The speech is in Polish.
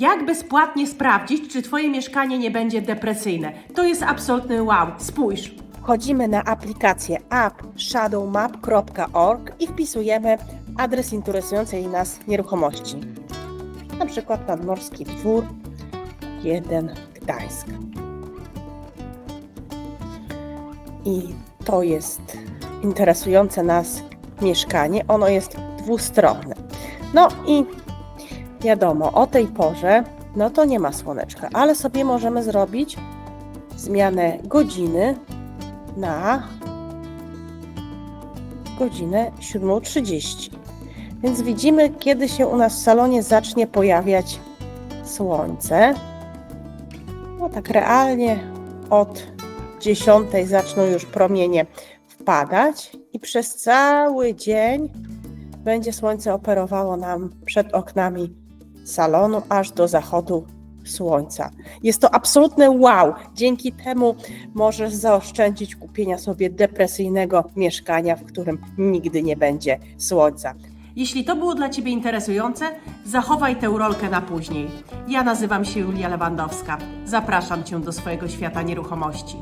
Jak bezpłatnie sprawdzić, czy Twoje mieszkanie nie będzie depresyjne? To jest absolutny wow. Spójrz. Wchodzimy na aplikację app.shadowmap.org i wpisujemy adres interesującej nas nieruchomości. Na przykład Nadmorski Dwór 1 Gdańsk. I to jest interesujące nas mieszkanie. Ono jest dwustronne. No i wiadomo, o tej porze no to nie ma słoneczka, ale sobie możemy zrobić zmianę godziny na godzinę 7.30. Więc widzimy, kiedy się u nas w salonie zacznie pojawiać słońce. No tak realnie od 10 zaczną już promienie wpadać i przez cały dzień będzie słońce operowało nam przed oknami salonu aż do zachodu słońca. Jest to absolutne wow. Dzięki temu możesz zaoszczędzić kupienia sobie depresyjnego mieszkania, w którym nigdy nie będzie słońca. Jeśli to było dla Ciebie interesujące, zachowaj tę rolkę na później. Ja nazywam się Julia Lewandowska. Zapraszam Cię do swojego świata nieruchomości.